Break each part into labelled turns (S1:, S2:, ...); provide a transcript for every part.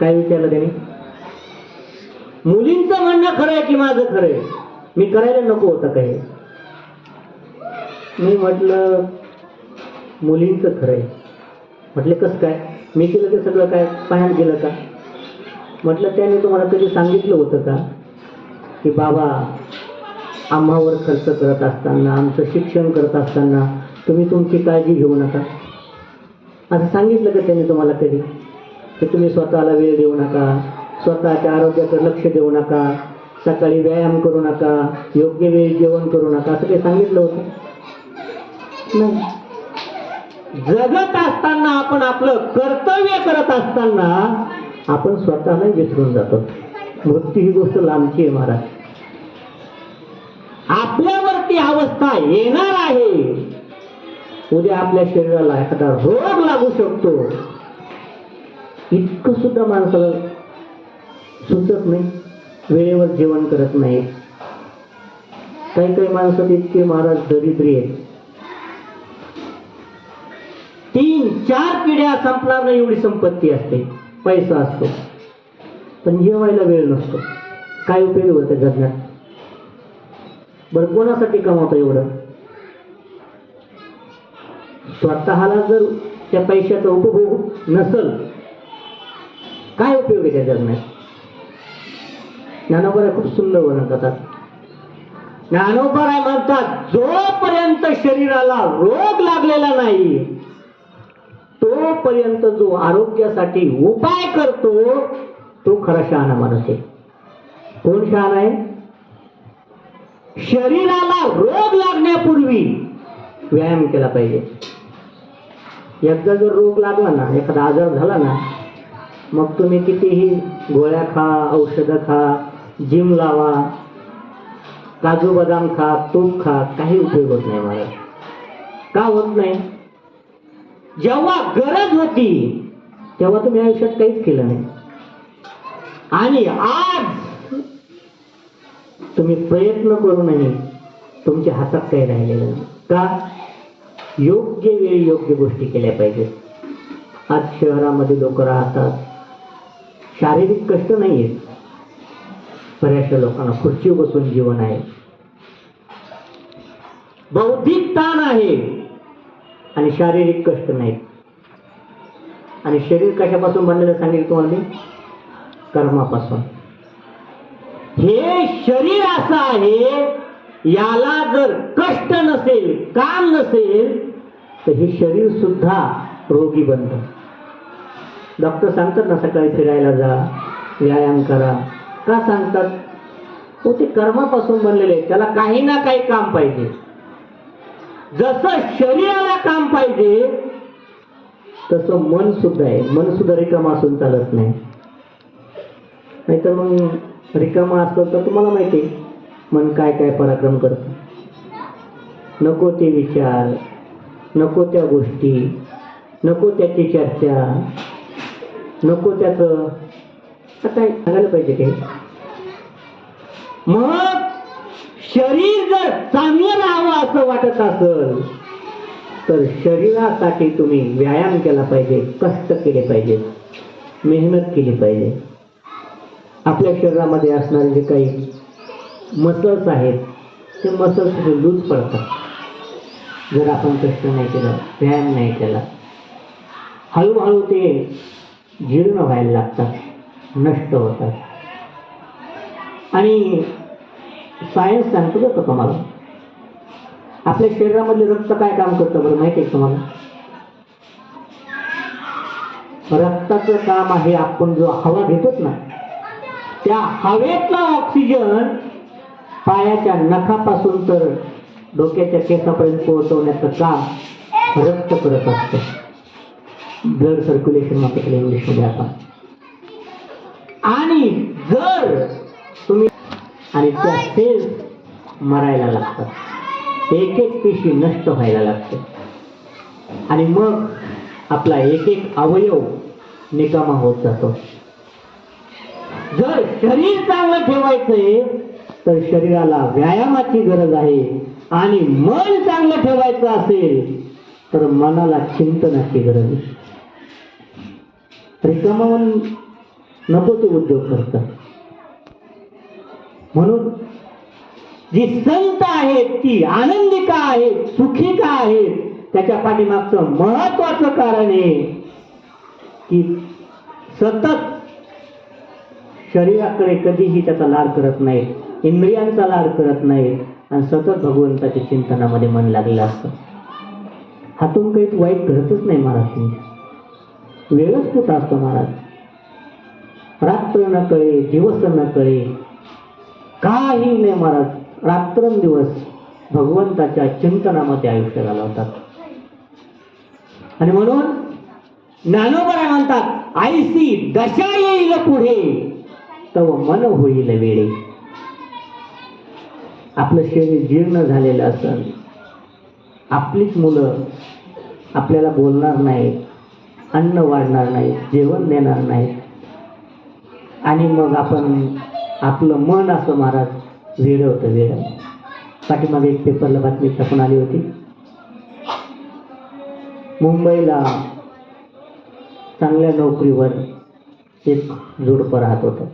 S1: काय विचारलं त्याने? मुलींचं म्हणणं खरं आहे की माझं खरं आहे? मी करायला नको होतं काही. मी म्हटलं मुलींचं खरं आहे. म्हटलं कसं काय? मी केलं ते सगळं काय? पायात गेलं का? म्हटलं त्याने तुम्हाला कधी सांगितलं होतं का? की बाबा आम्हावर खर्च करत असताना आमचं शिक्षण करत असताना तुम्ही तुमची काळजी घेऊ नका. असं सांगितलं का त्याने तुम्हाला कधी? की तुम्ही स्वतःला वेळ देऊ नका. स्वतःच्या आरोग्याचं लक्ष देऊ नका. सकाळी व्यायाम करू नका. योग्य वेळी जेवण करू नका. असं ते सांगितलं होतं? नाही. जगत असताना आपण आपलं कर्तव्य करत असताना आपण स्वतःला विसरून जातो. मृत्यू ही गोष्ट लांबची आहे महाराज. आपल्यावरती अवस्था येणार आहे. उद्या आपल्या शरीराला एखादा रोग लागू शकतो. इतकं सुद्धा माणसाला सुचत नाही. वेळेवर जेवण करत नाही. काही काही माणसात इतके महाराज दरिद्री आहेत. तीन चार पिढ्या संपणार नाही एवढी संपत्ती असते. पैसा असतो. पण जेवायला वेळ नसतो. काय उपयोग होते जगण्यात बरं कोणासाठी कमावतो एवढं? स्वतःला जर त्या पैशाचा उपभोग नसल काय उपयोग आहे त्या जगण्यात? ज्ञानोबा खूप सुंदर वर्णन करतात. ज्ञानोबा म्हणतात जोपर्यंत शरीराला रोग लागलेला नाही तोपर्यंत जो आरोग्यासाठी उपाय करतो तो खरा शहाणा माणूस आहे. कोण शहाणा आहे? शरीराला रोग लागण्यापूर्वी व्यायाम केला पाहिजे. एकदा जर रोग लागला ना एखादा आजार झाला ना मग तुम्ही कितीही गोळ्या खा औषधं खा जिम लावा काजू बदाम खा तूप खा काही उपयोग होत नाही मला का होत नाही? जेव्हा गरज होती तेव्हा तुम्ही आयुष्यात काहीच केलं नाही. आणि आज तुम्ही प्रयत्न करूनही तुमच्या हातात काही राहिलेलं नाही. का? योग्य वेळी योग्य गोष्टी केल्या पाहिजेत. आज शहरामध्ये लोक राहतात शारीरिक कष्ट नाही आहेत बऱ्याचशा लोकांना खुर्ची बसून जीवन आहे. बौद्धिक ताण आहे. आणि शारीरिक कष्ट नाहीत. आणि शरीर कशापासून बनलेलं सांगेल तुम्हाला मी? कर्मापासून. हे शरीर असं आहे याला जर कष्ट नसेल काम नसेल तर हे शरीर सुद्धा रोगी बनतं. डॉक्टर सांगतात ना सकाळी फिरायला जा व्यायाम करा. का सांगतात? हो ते कर्मापासून बनलेले आहे त्याला काही ना काही काम पाहिजे. जसं शरीराला काम पाहिजे तसं मन सुद्धा आहे. मन सुद्धा रिकामा असून चालत नाही. नाहीतर मग रिकामा असलं तर तुम्हाला माहिती आहे, मन काय काय पराक्रम करतं. नको ते विचार नको त्या गोष्टी नको त्याची चर्चा. नको त्याचं. काय सांगायला पाहिजे ते? मग शरीर जर चांगलं राहावं असं वाटत असेल तर शरीरासाठी तुम्ही व्यायाम केला पाहिजे कष्ट केले पाहिजे मेहनत केली पाहिजे. आपल्या शरीरामध्ये असणारे जे काही मसल्स आहेत ते मसल्स लूज पडतात. जर आपण कष्ट नाही केलं व्यायाम नाही केला हळूहळू ते जीर्ण व्हायला लागतात नष्ट होतात. आणि सायन्स सांगतो बरं का तुम्हाला? आपल्या शरीरामधले रक्त काय काम करतं बरं माहिती आहे तुम्हाला? रक्ताचं काम आहे आपण जो हवा घेतोच ना त्या हवेतला ऑक्सिजन पायाच्या नखापासून तर डोक्याच्या केसापर्यंत पोहोचवण्याचं काम रक्त करत असतं. ब्लड सर्क्युलेशन म्हणतो त्याला इंग्लिशमध्ये आपण आणि जर तुम्ही आणि त्या सेल्स मरायला लागतात. एक एक पेशी नष्ट व्हायला लागते. आणि मग आपला एक एक अवयव निकामा होत जातो. जर शरीर चांगलं ठेवायचंय तर शरीराला व्यायामाची गरज आहे. आणि मन चांगलं ठेवायचं असेल तर मनाला चिंतनाची गरज आहे. रिकामं नको तो उद्योग करतात म्हणून जी संत आहेत ती आनंदी का आहेत सुखी का आहेत त्याच्या पाठीमागचं महत्वाचं कारण आहे की सतत शरीराकडे कधीही त्याचा लाड करत नाही इंद्रियांचा लाड करत नाही आणि सतत भगवंताच्या चिंतनामध्ये मन लागलेलं असतं. हातून काही वाईट घडतच नाही महाराज तुमच्या वेळच कुठं असतो महाराज. रात्र न कळे दिवस न कळे काही नाही महाराज. रात्रंदिवस भगवंताच्या चिंतनामध्ये आयुष्य घालवतात. आणि म्हणून ज्ञानोबरा म्हणतात आईसी दशा येईल पुढे. तव मन होईल वेळे. आपलं शरीर जीर्ण झालेलं असेल आपलीच मुलं आपल्याला बोलणार नाहीत. अन्न वाढणार नाही जेवण देणार नाही. आणि मग आपण आपलं मन असं महाराज वेळ होतं वेळ पाठीमागे एक पेपरला बातमी छापून आली होती. मुंबईला चांगल्या नोकरीवर एक जोडपं राहत होतं.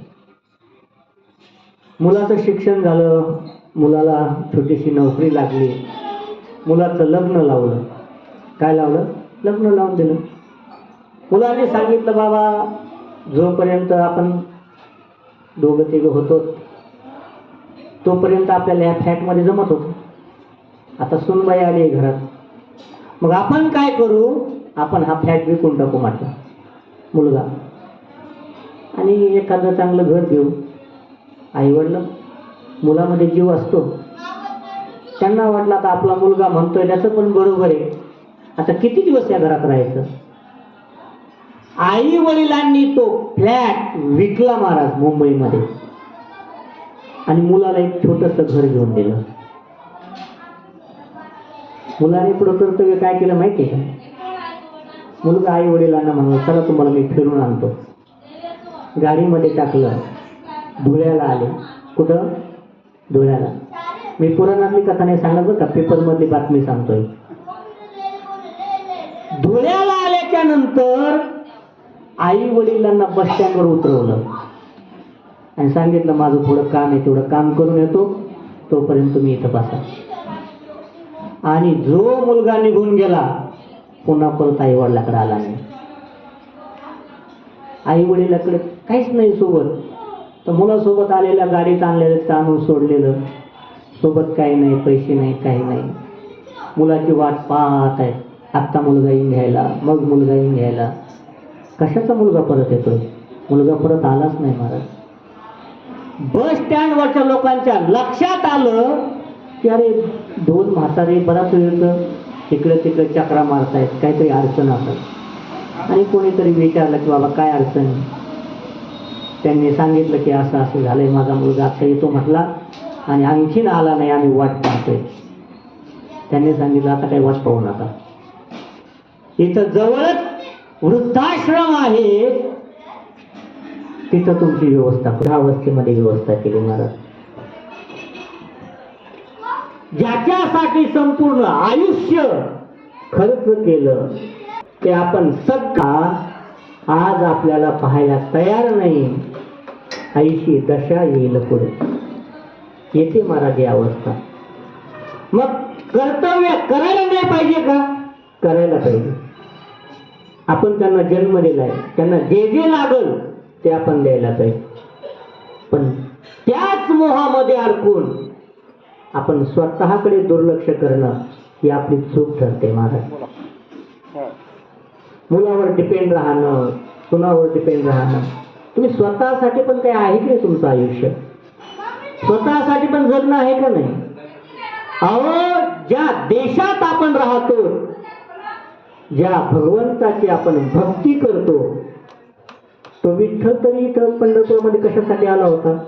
S1: मुलाचं शिक्षण झालं मुलाला छोटीशी नोकरी लागली मुलाचं लग्न लावलं. काय लावलं? लग्न लावून दिलं. मुलांनी सांगितलं बाबा जोपर्यंत आपण दोघं तिघं होतो तोपर्यंत आपल्याला ह्या फॅटमध्ये जमत होतं. आता सुनबाई आली घरात. मग आपण काय करू? आपण हा फ्लॅट विकून टाकू म्हटलं. मुलगा. आणि एखादं चांगलं घर देऊ आईवडलं. मुलामध्ये जीव असतो. त्यांना वाटलं आता आपला मुलगा म्हणतोय त्याचं पण बरोबर आहे. आता किती दिवस या घरात राहायचं? आई वडिलांनी तो फ्लॅट विकला महाराज मुंबईमध्ये. आणि मुलाला एक छोटस घर घेऊन दिलं. मुलाने पुढं कर्तव्य काय केलं माहिती आहे का? मुलगा आई वडिलांना म्हणलं चला तुम्हाला मी फिरून आणतो. गाडीमध्ये टाकलं. धुळ्याला आले. कुठं? धुळ्याला. मी पुराणातली कथा नाही सांगत बरं का पेपरमधली बातमी सांगतोय. धुळ्याला आल्याच्यानंतर आई वडिलांना बस स्टँडवर उतरवलं. आणि सांगितलं माझं थोडं काम आहे तेवढं काम करून येतो. तोपर्यंत तुम्ही इथं बसा. आणि जो मुलगा निघून गेला पुन्हा परत आई वडिलाकडे आला नाही. आई वडिलाकडे काहीच नाही सोबत. तर मुलासोबत आलेल्या गाडीत आणलेलं आणून सोडलेलं. सोबत काही नाही पैसे नाही काही नाही. मुलाची वाट पाहत आहे. आत्ता मुलगा येऊन घ्यायला मग मुलगा येऊन घ्यायला. कशाचा मुलगा परत येतोय? मुलगा परत आलाच नाही महाराज. बस स्टँडवरच्या लोकांच्या लक्षात आलं की अरे दोन म्हातारे बराच वेळ तिकडे तिकडे चक्रा मारतायत काहीतरी अडचण असत आणि कोणीतरी विचारलं की बाबा काय अडचण त्यांनी सांगितलं की असं असं झालंय माझा मुलगा आता येतो म्हटला आणि आणखीन आला नाही आम्ही वाट पाहतोय. त्यांनी सांगितलं आता काही वाट पाहू नका. इथं जवळच वृद्धाश्रम आहे. तिथं तुमची व्यवस्था ह्या व्यवस्था केली महाराज. ज्याच्यासाठी संपूर्ण आयुष्य खर्च केलं ते आपण सत्ता आज आपल्याला पाहायला तयार नाही. ऐशी दशा येईल पुढे. येते महाराज ही अवस्था. मग कर्तव्य करायला नाही पाहिजे का? करायला पाहिजे. आपण त्यांना जन्म दिलाय त्यांना जे जे लागल ते आपण द्यायला पाहिजे. पण त्याच मोहामध्ये अडकून आपण स्वतःकडे दुर्लक्ष करणं ही आपली चूक ठरते महाराज. मुलावर डिपेंड राहणं सुनावर डिपेंड राहणं. तुम्ही स्वतःसाठी पण काही आहे की नाही तुमचं आयुष्य? स्वतःसाठी पण जगणं आहे का नाही? अहो ज्या देशात आपण राहतो ज्या भगवंताची आपण भक्ती करतो तो विठ्ठल तरी इथं पंढरपूरमध्ये कशासाठी आला होता?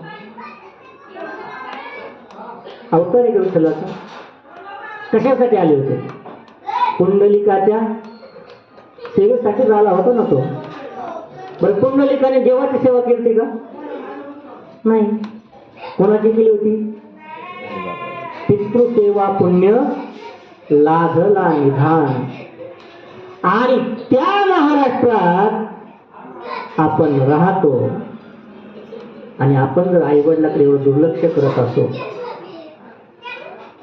S1: अवतार आहे विठ्ठलाचा? कशासाठी आले होते? पुंडलिकाच्या सेवेसाठी आला होता ना तो. बरं पुंडलिकाने देवाची सेवा केली होती का? नाही. कोणाची केली होती? पितृसेवा पुण्य लाभला निधान. आणि त्या महाराष्ट्रात आपण राहतो. आणि आपण जर आईवडिलाकडे एवढं दुर्लक्ष करत असो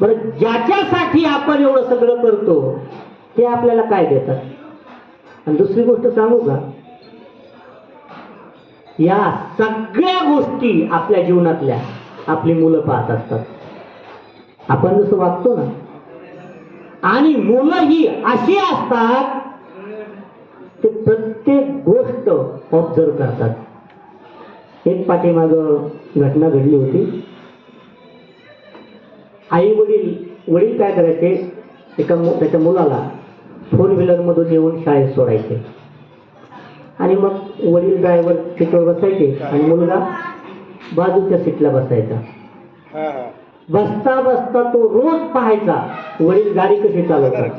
S1: बरं ज्याच्यासाठी आपण एवढं सगळं करतो ते आपल्याला काय देतात? आणि दुसरी गोष्ट सांगू का? या सगळ्या गोष्टी आपल्या जीवनातल्या आपली मुलं पाहत असतात. आपण जसं वागतो ना आणि मुलं ही अशी असतात प्रत्येक गोष्ट ऑब्झर्व करतात. एक पाठीमाग घटना घडली होती. आई वडील वडील काय करायचे? एका त्याच्या मुलाला फोर व्हीलरमधून येऊन शाळेत सोडायचे. आणि मग वडील ड्रायव्हर सीटवर बसायचे आणि मुलगा बाजूच्या सीटला बसायचा. बसता बसता तो रोज पाहायचा वडील गाडी कशी चालवतात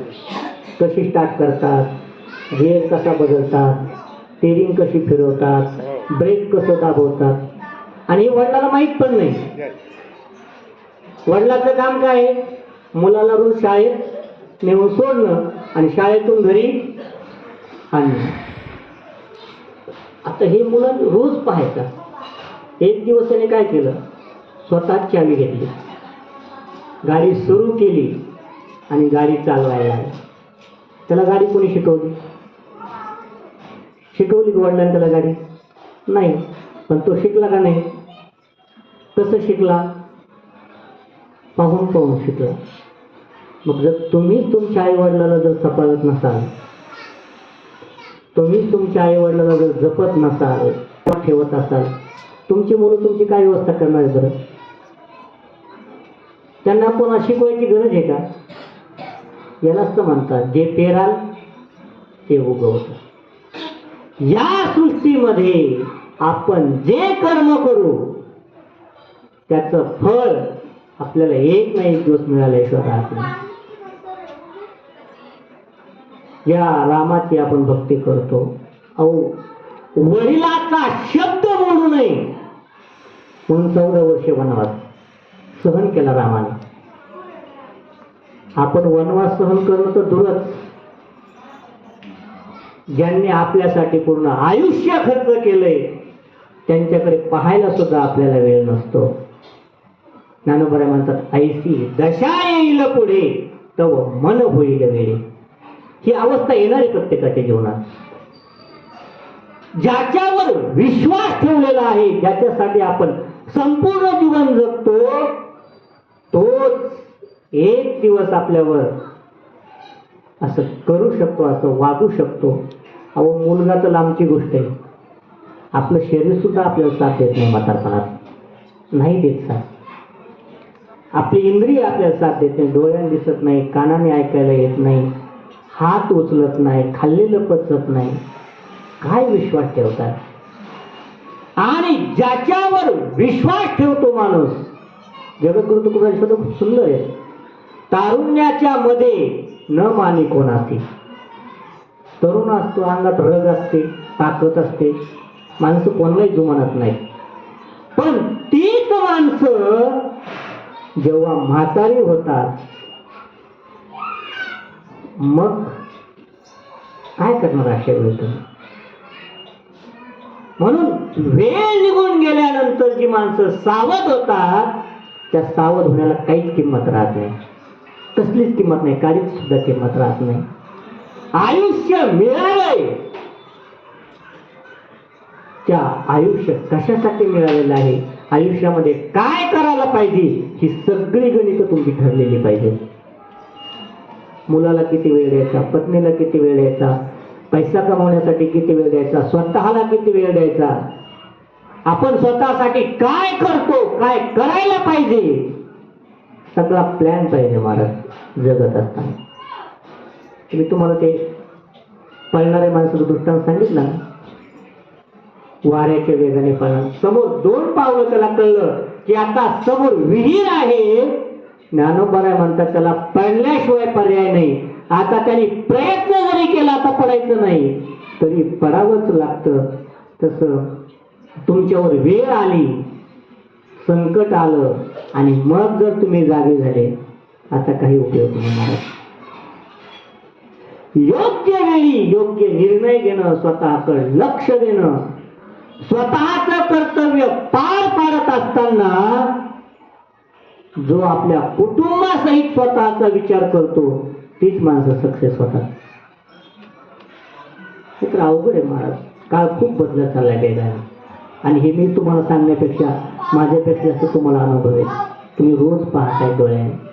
S1: कशी स्टार्ट करतात गिअर कसा बदलतात स्टेरिंग कशी फिरवतात ब्रेक कसं दाबवतात? आणि हे वडिलाला माहीत पण नाही. वडिलाचं काम काय आहे? मुलाला रोज शाळेत नेऊन सोडणं आणि शाळेतून घरी आणणं. आता हे मुलं रोज पाहायचा. एक दिवस त्याने काय केलं? स्वतः चावी घेतली. गाडी सुरू केली आणि गाडी चालवायला त्याला गाडी कोणी शिकवली? शिकवली का वडिलांनी त्याला गाडी? नाही. पण तो शिकला का नाही? कसं शिकला? पाहून पाहून शिकला. मग जर तुम्ही तुमच्या आईवडिलाला जर सपाळत नसाल तुम्ही तुमच्या आईवडिलाला जर जपत नसाल ठेवत असाल तुमची मुलं तुमची काय व्यवस्था करणार आहे बरं? त्यांना कोणा शिकवायची गरज आहे का? यालाच तर म्हणतात जे पेराल ते उगवतात. या सृष्टीमध्ये आपण जे कर्म करू त्याचं फळ आपल्याला एक ना एक दिवस मिळाल्याशिवाय राहत या रामाची आपण भक्ती करतो. अहो वडिलाचा शब्द म्हणू नये. म्हणून चौदा वर्ष वनवास सहन केला रामाने. आपण वनवास सहन करणं तर दूरच. ज्यांनी आपल्यासाठी पूर्ण आयुष्य खर्च केलंय त्यांच्याकडे पाहायला सुद्धा आपल्याला वेळ नसतो. ज्ञानोबऱ्या म्हणतात ऐसी दशा येईल पुढे तव मन होईल वेळे. ही अवस्था येणार आहे प्रत्येकाच्या जीवनात. ज्याच्यावर विश्वास ठेवलेला आहे ज्याच्यासाठी आपण संपूर्ण जीवन जगतो तोच एक दिवस आपल्यावर असं करू शकतो असं वागू शकतो. अहो मुलगा तर लांबची गोष्ट आहे. आपलं शरीरसुद्धा आपल्याला साथ देत नाही म्हातारपणात. नाही देत साथ. आपली इंद्रिय आपल्याला साथ देत नाही. डोळ्याने दिसत नाही कानाने ऐकायला येत नाही हात उचलत नाही खाल्लेलं पचत नाही. काय विश्वास ठेवतात? आणि ज्याच्यावर विश्वास ठेवतो माणूस जगद्गुरु तुकोबांचा खूप सुंदर आहे. तारुण्याच्या मध्ये न माने कोणाची. तरुण असतो अंगात रग असते ताकद असते. माणसं कोणालाही जुमानत नाही पण तीच माणसं जेव्हा म्हातारी होतात मग काय करणार अशा वेळी तुम्ही? म्हणून वेळ निघून गेल्यानंतर जी माणसं सावध होतात त्या सावध होण्याला काहीच किंमत राहत नाही. कसलीच किंमत नाही काहीच सुद्धा किंमत राहत नाही. आयुष्य मिळालंय. त्या आयुष्य कशासाठी मिळालेलं आहे? आयुष्यामध्ये काय करायला पाहिजे? ही सगळी गणित तुमची ठरलेली पाहिजे. मुलाला किती वेळ द्यायचा? पत्नीला किती वेळ द्यायचा? पैसा कमावण्यासाठी किती वेळ द्यायचा? स्वतःला किती वेळ द्यायचा? आपण स्वतःसाठी काय करतो? काय करायला पाहिजे? सगळा प्लॅन पाहिजे महाराज. जगत असताना मी तुम्हाला ते पळणाऱ्या माणसाचं दृष्टांत सांगितलं ना वाऱ्याच्या वेगाने पळणार समोर दोन पावलं त्याला कळलं की आता समोर विहीर आहे. ज्ञानोबराय म्हणतात त्याला पडल्याशिवाय पर्याय नाही. आता त्यांनी प्रयत्न जरी केला तर पडायचं नाही. तरी पडावंच लागतं. तसं तुमच्यावर वेळ आली संकट आलं आणि मग जर तुम्ही जागे झाले आता काही उपयोग नाही महाराज योग्य वेळी योग्य निर्णय घेणं स्वतःकडे लक्ष देणं स्वतःच कर्तव्य पार पाडत असताना जो आपल्या कुटुंबासहित स्वतःचा विचार करतो तीच माणसं सक्सेस होतात. तर अवघड आहे महाराज. काळ खूप बदलत चाललाय गेला आणि हे मी तुम्हाला सांगण्यापेक्षा माझ्यापेक्षा जास्त तुम्हाला अनुभव आहे. तुम्ही रोज पाहताय डोळ्याने.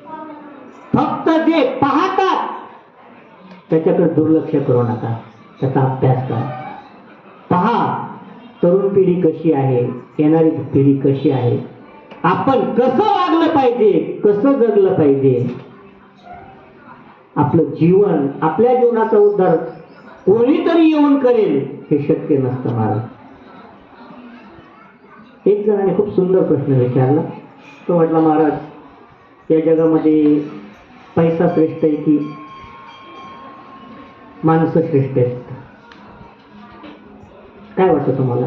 S1: फक्त जे पाहतात त्याच्याकडे दुर्लक्ष करू नका. त्याचा अभ्यास करा. पहा तरुण पिढी कशी आहे येणारी पिढी कशी आहे. आपण कसं वागलं पाहिजे कसं जगलं पाहिजे? आपलं जीवन आपल्या जीवनाचा उद्धार कोणीतरी येऊन करेल हे शक्य नसतं महाराज एक जणाने खूप सुंदर प्रश्न विचारला. तो म्हटला महाराज या जगामध्ये पैसा श्रेष्ठ आहे की माणसं श्रेष्ठ आहेत? काय वाटतं तुम्हाला?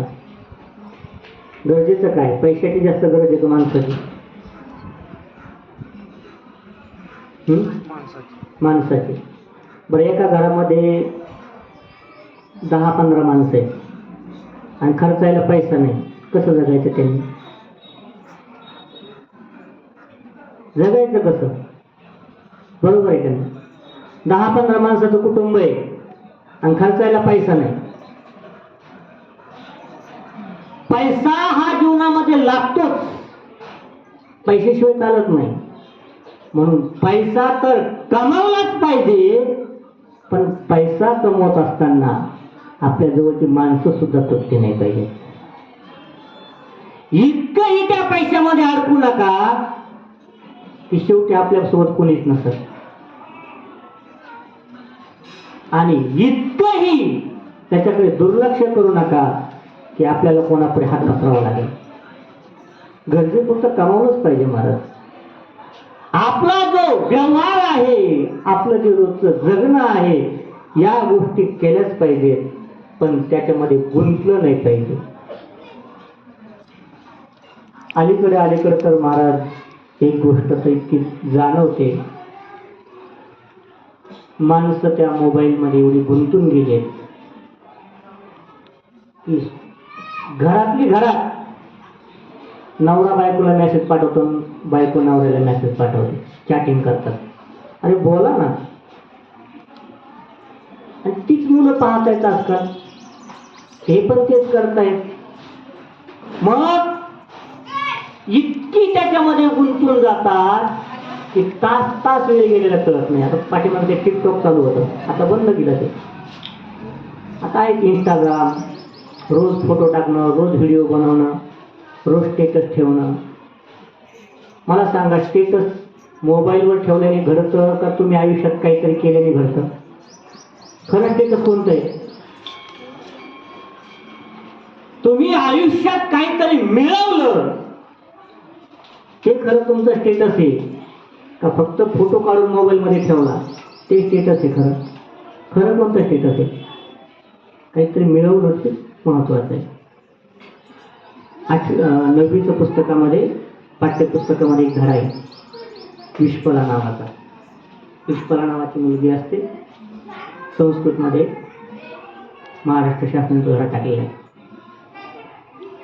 S1: गरजेचं काय? पैशाची जास्त गरज आहे का माणसाची? माणसाची. बरं एका घरामध्ये दहा पंधरा माणसं आहेत आणि खर्चायला पैसा नाही. कसं जगायचं त्यांनी? जगायचं कसं? बरोबर आहे का नाही? दहा पंधरा माणसाचं कुटुंब आहे आणि खर्चायला पैसा नाही. पैसा हा जीवनामध्ये लागतोच. पैशाशिवाय चालत नाही. म्हणून पैसा तर कमावलाच पाहिजे पण पैसा कमवत असताना आपल्या जवळची माणसं सुद्धा तृप्ती नाही पाहिजे. इतकंही त्या पैशामध्ये अडकू नका की शेवटी आपल्यासोबत कोणीच नसत. आणि इतकंही त्याच्याकडे दुर्लक्ष करू नका की आपल्याला कोणापुढे हात पसरावा लागेल. गरजेपुरतं कमावलंच पाहिजे महाराज. आपला जो व्यवहार आहे आपलं जे रोजचं जगणं आहे या गोष्टी केल्याच पाहिजेत पण त्याच्यामध्ये गुंतलं नाही पाहिजे. अलीकडे अलीकडे तर महाराज एक गोष्ट तर इतकी जाणवते. माणसं त्या मोबाईलमध्ये एवढी गुंतून गेले. की घरातली घरात. नवरा बायकोला मेसेज पाठवतो बायको नवऱ्याला मेसेज पाठवते. चॅटिंग करतात. अरे बोला ना. आणि तीच मुलं पाहत आहेत आजकाल. हे पण तेच करतायत. मग? इतकी त्याच्यामध्ये गुंतून जातात. की तास तास वेळ गेलेला कळत नाही. आता पाठीमागे ते टिकटॉक चालू होतं. आता बंद केलं ते. आता एक इंस्टाग्राम रोज फोटो टाकणं रोज व्हिडिओ बनवणं रोज स्टेटस ठेवणं. मला सांगा स्टेटस मोबाईलवर ठेवल्याने घडतं का तुम्ही आयुष्यात काहीतरी केल्याने घडतं खरं स्टेटस कोणतं आहे? तुम्ही आयुष्यात काहीतरी मिळवलं. ते खरं तुमचं स्टेटस आहे. का फक्त फोटो काढून मोबाईलमध्ये ठेवला? ते स्टेटस आहे खरं. खरं कोणतं स्टेटस आहे? काहीतरी मिळवणं ते महत्त्वाचं आहे. आठ नववीचं नववीच्या पुस्तकामध्ये पाठ्यपुस्तकामध्ये एक धडा आहे. विश्वला नावाचा. विश्वला नावाची मुलगी असते. संस्कृतमध्ये महाराष्ट्र शासनाचा घरा टाकलेला आहे.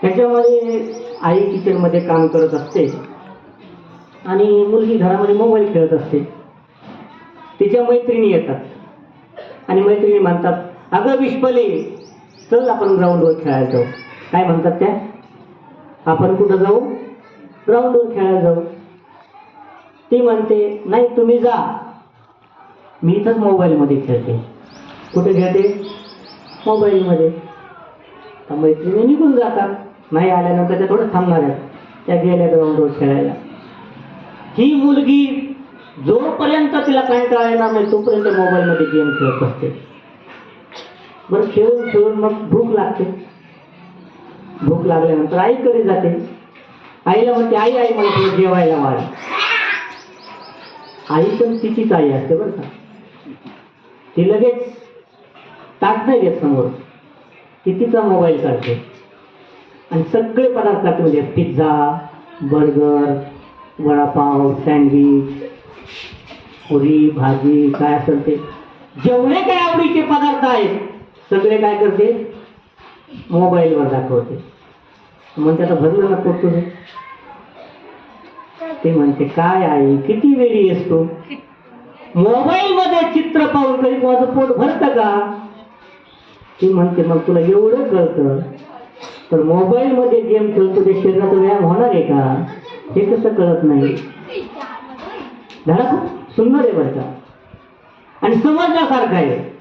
S1: त्याच्यामध्ये आई किचनमध्ये काम करत असते. आणि मुलगी घरामध्ये मोबाईल खेळत असते. तिच्या मैत्रिणी येतात. आणि मैत्रिणी म्हणतात अगं विश्वले चल आपण ग्राउंडवर खेळायला जाऊ. काय म्हणतात त्या? आपण कुठं जाऊ? ग्राउंडवर खेळायला जाऊ. ती म्हणते नाही तुम्ही जा. मी इथंच मोबाईलमध्ये खेळते. कुठे खेळते? मोबाईलमध्ये. मैत्रिणी निघून जातात. नाही आल्यानंतर त्या थोडं थांबणार आहेत. त्या गेल्या ग्राउंडवर खेळायला. ही मुलगी जोपर्यंत तिला कंटाळा येणार नाही तोपर्यंत मोबाईलमध्ये गेम खेळत असते. बरं खेळून खेळून मग भूक लागते. भूक लागल्यानंतर आईकडे जाते. आईला म्हणते आई आई मला तुला जेवायला वाढ. आई पण तिचीच आई असते बरं का. ती लगेच ताट नाही घेत समोर. ती तिचा मोबाईल काढते. आणि सगळे पदार्थ टाकून म्हणजे pizza burger vada pav sandwich puri bhaji काय असेल ते. जेवढे काय आवडीचे पदार्थ आहेत सगळे काय करते? मोबाईलवर दाखवते. मग त्याचा भरलं ना पोट ते म्हणते काय आहे किती वेळी असतो मोबाईलमध्ये मोबाईल मध्ये चित्र पाहून तरी माझं पोट भरतं का? ती म्हणते मग तुला एवढं कळतं तर मोबाईलमध्ये गेम खेळतो ते शरीराचा व्यायाम होणार आहे का? हे कसं कळत नाही? धडा खूप सुंदर आहे बरं का? आणि समजण्यासारखं आहे.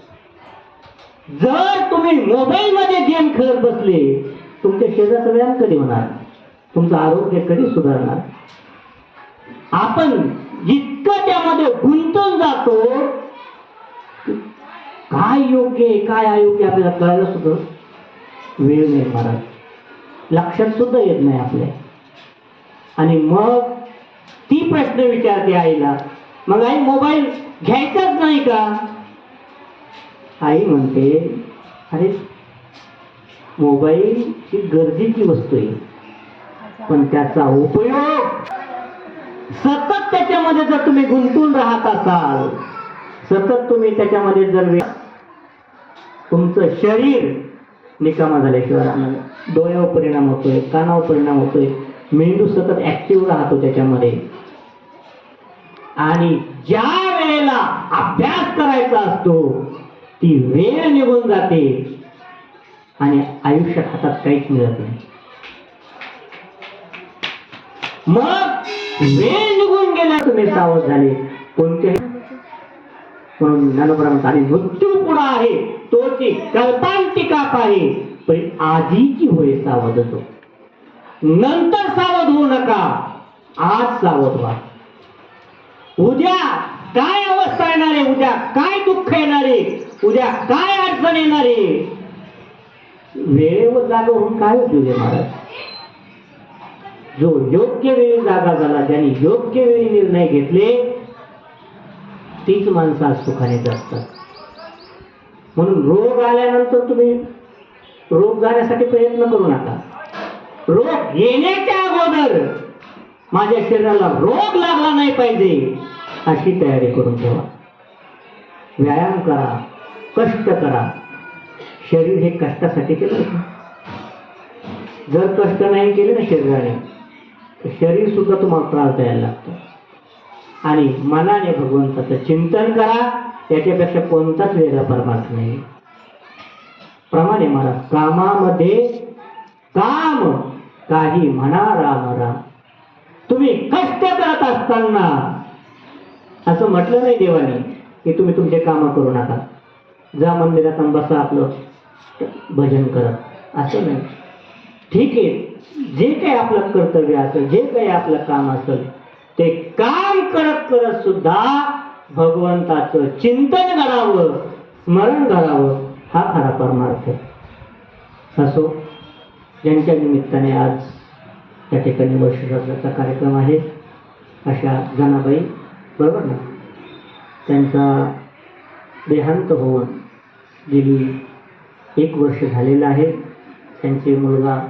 S1: जर तुम्ही मोबाईलमध्ये गेम खेळत बसले तुमच्या शरीराचा व्यायाम कधी होणार? तुमचं आरोग्य कधी सुधारणार? आपण जितकं त्यामध्ये गुंतून जातो काय योग्य आहे काय अयोग्य आपल्याला कळायला सुद्धा वेळ नाही महाराज. लक्षात सुद्धा येत नाही आपल्या. आणि मग ती प्रश्न विचारते आईला मग आई मोबाईल घ्यायचाच नाही का? आई म्हणते अरे मोबाईल ही गरजेची वस्तू आहे पण त्याचा उपयोग सतत त्याच्यामध्ये जर तुम्ही गुंतून राहत असाल सतत तुम्ही त्याच्यामध्ये जर तुमचं शरीर निकामा झाल्याशिवाय डोळ्यावर परिणाम होतोय कानावर परिणाम होतोय मेंदू सतत ऍक्टिव्ह राहतो त्याच्यामध्ये. आणि ज्या वेळेला अभ्यास करायचा असतो ती वेळ निघून जाते. आणि आयुष्यात हातात काहीच मिळत नाही. मग वेळ निघून गेल्या तुम्ही सावध झाले. कोणते म्हणून ज्ञानोपरांत आणि मृत्यू पुढा आहे. तोची कल्पांतिका आहे पण आधीची होय सावध होतो. नंतर सावध होऊ नका. आज सावध व्हा. उद्या काय अवस्था येणार? आहे उद्या काय दुःख येणार? आहे उद्या काय अडचण येणार? आहे वेळेवर जागा होऊन काय उपयोग आहे महाराज? जो योग्य वेळी जागा झाला ज्याने योग्य वेळी निर्णय घेतले तीच माणसं आज सुखाने जगतात. म्हणून रोग आल्यानंतर तुम्ही रोग जाण्यासाठी प्रयत्न करू नका. रोग येण्याच्या अगोदर माझ्या शरीराला रोग लागला नाही पाहिजे अशी तयारी करून ठेवा. व्यायाम करा कष्ट करा. शरीर हे कष्टासाठी केलं जर कष्ट नाही केले ना शरीराने तर शरीर सुद्धा तुम्हाला त्रास द्यायला लागतं. आणि मनाने भगवंताचं चिंतन करा त्याच्यापेक्षा कोणताच वेगळा परमार्थ नाही. प्रमाणे मला कामामध्ये काम काही म्हणा राम राम. तुम्ही कष्ट करत असताना. असं म्हटलं नाही देवाने की तुम्ही तुमचे कामं करू नका. जा मंदिरात बसा आपलं भजन करत असं नाही. ठीक आहे. जे काही आपलं कर्तव्य असेल जे काही आपलं काम असेल ते काय करत करत सुद्धा भगवंताचं चिंतन करावं स्मरण करावं हा खरा परमार्थ आहे. असो. ज्यांच्या निमित्ताने आज त्या ठिकाणी वर्षश्राद्धाचा कार्यक्रम आहे. अशा जनाबाई बरोबर ना? त्यांचा देहांत होऊन गेली एक वर्ष झालेलं आहे. त्यांचे मुलगा